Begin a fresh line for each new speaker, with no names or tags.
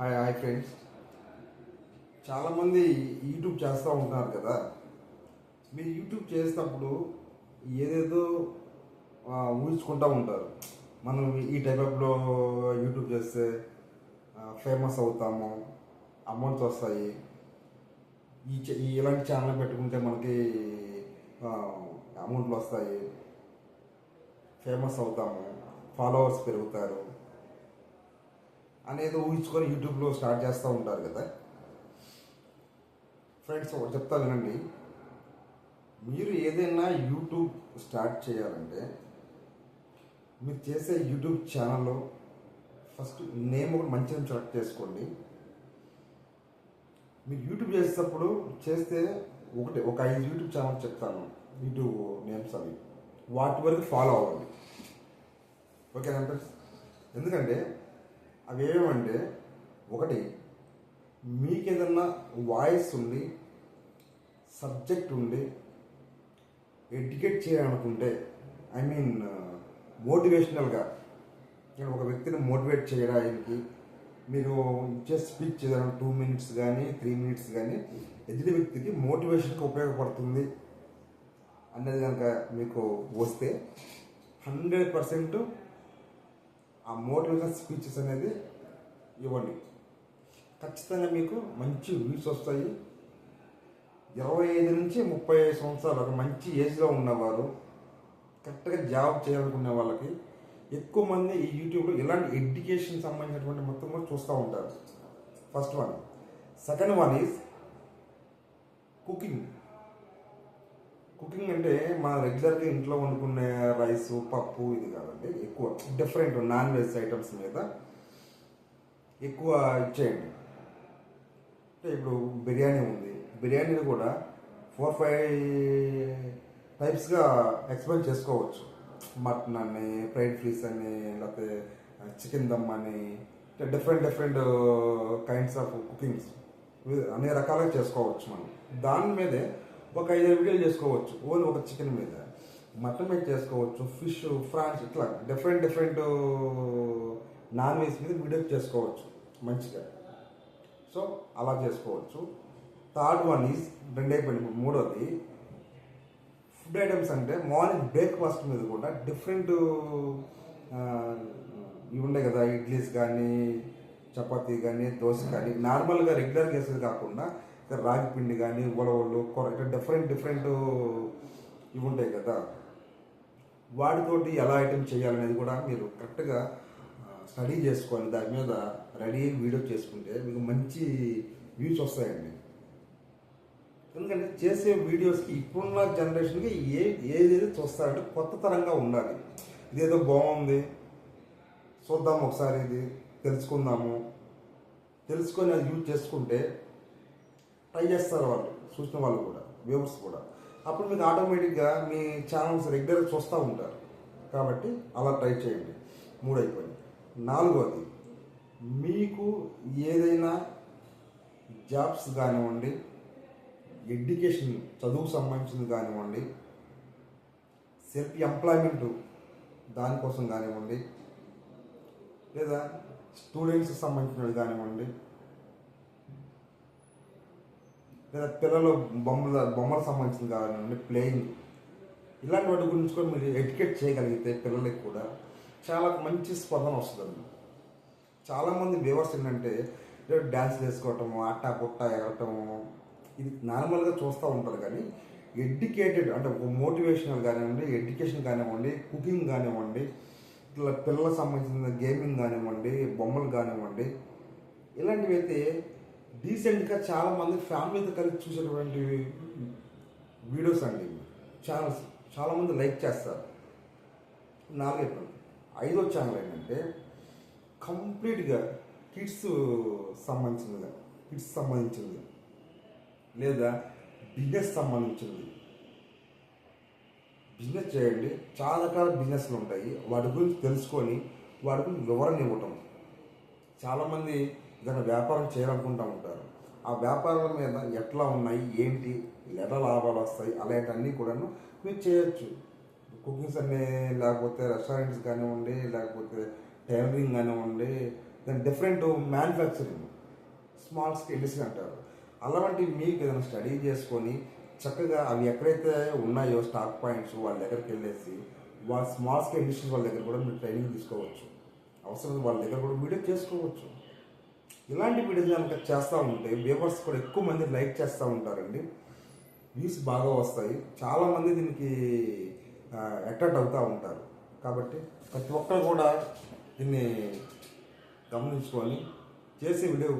Hi hi friends చాలామంది YouTube చేస్తూ ఉంటారు కదా. మీరు యూట్యూబ్ చేసేటప్పుడు ఏదేదో ఊహించుకుంటూ ఉంటారు. మనం ఈ టైప్ యూట్యూబ్ చేస్తే ఫేమస్ అవుతాము అమౌంట్స్ వస్తాయి. ఈ చ- ఈ ఇలాంటి ఛానల్ పెట్టుకుంటే మనకి అమౌంట్లు వస్తాయి. ఫేమస్ అవుతాము ఫాలోవర్స్ పెరుగుతారు. అనేది ఊహించుకొని యూట్యూబ్లో స్టార్ట్ చేస్తూ ఉంటారు కదా. ఫ్రెండ్స్ ఒకటి చెప్తా వినండి. మీరు ఏదైనా యూట్యూబ్ స్టార్ట్ చేయాలంటే మీరు చేసే యూట్యూబ్ ఛానల్లో ఫస్ట్ నేమ్ ఒకటి మంచిగా సెలెక్ట్ చేసుకోండి. మీరు యూట్యూబ్ చేసేటప్పుడు చేస్తే ఒకటి ఒక ఐదు యూట్యూబ్ ఛానల్ చెప్తాను. యూట్యూబ్ నేమ్స్ అవి. వాటి వరకు ఫాలో అవ్వండి. ఓకేనా ఫ్రెండ్స్? ఎందుకంటే అవి ఒకటి మీకు ఏదన్నా వాయిస్ ఉండి సబ్జెక్ట్ ఉండి ఎడ్యుకేట్ చేయాలనుకుంటే ఐ మీన్ మోటివేషనల్గా నేను ఒక వ్యక్తిని మోటివేట్ చేయడానికి మీరు ఇచ్చే స్పీచ్ ఏదైనా టూ మినిట్స్ కానీ త్రీ మినిట్స్ కానీ ఎదుటి వ్యక్తికి మోటివేషన్కి ఉపయోగపడుతుంది అనేది కనుక మీకు వస్తే హండ్రెడ్ పర్సెంట్ ఆ మోటివేషన్ స్పీచెస్ అనేది ఇవ్వండి. ఖచ్చితంగా మీకు మంచి వ్యూస్ వస్తాయి. ఇరవై ఐదు నుంచి ముప్పై ఐదు సంవత్సరాలు ఒక మంచి ఏజ్లో ఉన్నవారు కరెక్ట్గా జాబ్ చేయాలనుకునే వాళ్ళకి ఎక్కువ మంది ఈ యూట్యూబ్లో ఇలాంటి ఎడ్యుకేషన్ సంబంధించినటువంటి మొత్తం కూడా చూస్తూ ఉంటారు. First one second one is cooking cooking అంటే మన రెగ్యులర్గా ఇంట్లో వండుకునే రైస్ పప్పు ఇది కాదండి. ఎక్కువ డిఫరెంట్ నాన్ వెజ్ ఐటమ్స్ మీద ఎక్కువ ఇచ్చేయండి. అంటే ఇప్పుడు బిర్యానీ ఉంది. బిర్యానీని కూడా ఫోర్ ఫైవ్ టైప్స్గా ఎక్స్ప్లెయిన్ చేసుకోవచ్చు. మటన్ అని ఫ్రైడ్ ఫిష్ అని లేకపోతే చికెన్ దమ్ అని different different kinds of cookings అన్ని రకాలుగా చేసుకోవచ్చు మనం. దాని మీదే ఒక ఐదు వీడియోలు చేసుకోవచ్చు. ఓన్లీ ఒక చికెన్ మీద. మటన్ మీద చేసుకోవచ్చు ఫిష్ ఫ్రాన్స్ ఇట్లా డిఫరెంట్ డిఫరెంట్ నాన్ వెజ్ మీద వీడియో చేసుకోవచ్చు మంచిగా. సో అలా చేసుకోవచ్చు. థర్డ్ వన్ ఈజ్ రెండు అయిపోయింది. మూడోది ఫుడ్ ఐటమ్స్ అంటే మార్నింగ్ బ్రేక్ఫాస్ట్ మీద కూడా డిఫరెంట్ ఇవి ఉన్నాయి కదా ఇడ్లీస్ కానీ చపాతీ కానీ దోశ కానీ నార్మల్గా రెగ్యులర్గా వేసేది కాకుండా రాగి పిండి కానీ ఉలవలు కొర ఇట్లా డిఫరెంట్ డిఫరెంట్ ఇవి ఉంటాయి కదా. వాటితోటి ఎలా ఐటమ్ చేయాలనేది కూడా మీరు కరెక్ట్గా స్టడీ చేసుకోవాలి. దాని మీద రెడీ వీడియో చేసుకుంటే మీకు మంచి వ్యూస్ వస్తాయండి. ఎందుకంటే చేసే వీడియోస్కి ఇప్పుడున్న జనరేషన్కి ఏ ఏదేది చూస్తారంటే కొత్త తరంగా ఉండాలి. ఇదేదో బాగుంది. చూద్దాం ఒకసారి ఇది. తెలుసుకుందాము. తెలుసుకొని అది యూజ్ చేసుకుంటే ట్రై చేస్తారు వాళ్ళు చూసిన వాళ్ళు కూడా వ్యూవర్స్ కూడా. అప్పుడు మీకు ఆటోమేటిక్గా మీ ఛానల్స్ రెగ్యులర్గా చూస్తూ ఉంటారు. కాబట్టి అలా ట్రై చేయండి. మూడు అయిపోయింది నాలుగోది మీకు ఏదైనా జాబ్స్ కానివ్వండి ఎడ్యుకేషన్ చదువుకు సంబంధించింది కానివ్వండి సెల్ఫ్ ఎంప్లాయ్మెంట్ దానికోసం కానివ్వండి లేదా స్టూడెంట్స్కి సంబంధించినవి కానివ్వండి లేదా పిల్లలు బొమ్మల బొమ్మలకు సంబంధించింది కానివ్వండి ప్లేయింగ్. ఇలాంటి వాటి గురించి కూడా మీరు ఎడ్యుకేట్ చేయగలిగితే పిల్లలకి కూడా చాలా మంచి స్పందన వస్తుంది చాలామంది వ్యూవర్స్ ఏంటంటే డ్యాన్స్ వేసుకోవటము ఆట పుట్ట ఎగరటము ఇది నార్మల్గా చూస్తూ ఉంటారు కానీ ఎడ్యుకేటెడ్ అంటే మోటివేషనల్ కానివ్వండి ఎడ్యుకేషన్ కానివ్వండి కుకింగ్ కానివ్వండి ఇట్లా పిల్లలకు సంబంధించిన గేమింగ్ కానివ్వండి బొమ్మలు కానివ్వండి ఇలాంటివి అయితే డీసెంట్గా చాలామంది ఫ్యామిలీతో కలిసి చూసేటువంటి వీడియోస్ అండి ఛానల్స్ చాలామంది లైక్ చేస్తారు. నాలుగైదు ఐదో ఛానల్ ఏంటంటే కంప్లీట్గా కిడ్స్ సంబంధించినది. కిడ్స్ సంబంధించింది లేదా బిజినెస్ సంబంధించింది బిజినెస్ చేయండి. చాలా రకాల బిజినెస్లు ఉంటాయి. వాటి గురించి తెలుసుకొని వాటి గురించి వివరణ ఇవ్వటం. చాలామంది ఏదైనా వ్యాపారం చేయాలనుకుంటూ ఉంటారు. ఆ వ్యాపారాల మీద ఎట్లా ఉన్నాయి ఏంటి ఎలా లాభాలు వస్తాయి అలాంటివన్నీ కూడాను మీరు చేయొచ్చు. కుకింగ్స్ అన్నీ లేకపోతే రెస్టారెంట్స్ కానివ్వండి లేకపోతే టైలరింగ్ కానివ్వండి దాని different manufacturing small scale industry అంటారు. అలాంటి మీకు ఏదైనా స్టడీ చేసుకొని చక్కగా అవి ఎక్కడైతే ఉన్నాయో స్టాక్ పాయింట్స్ వాళ్ళ దగ్గరికి వెళ్ళేసి వాళ్ళ స్మాల్ స్కేల్ ఇండస్ట్రీస్ వాళ్ళ దగ్గర కూడా మీరు ట్రైనింగ్ తీసుకోవచ్చు. అవసరం వాళ్ళ దగ్గర కూడా వీడియో చేసుకోవచ్చు. ఇలాంటి వీడియోస్ కనుక చేస్తూ ఉంటే వ్యూవర్స్ కూడా ఎక్కువ మంది లైక్ చేస్తూ ఉంటారండి. వ్యూస్ బాగా వస్తాయి. చాలామంది దీనికి అట్రాక్ట్ అవుతూ ఉంటారు. కాబట్టి ప్రతి ఒక్కరు కూడా దీన్ని గమనించుకొని చేసే వీడియో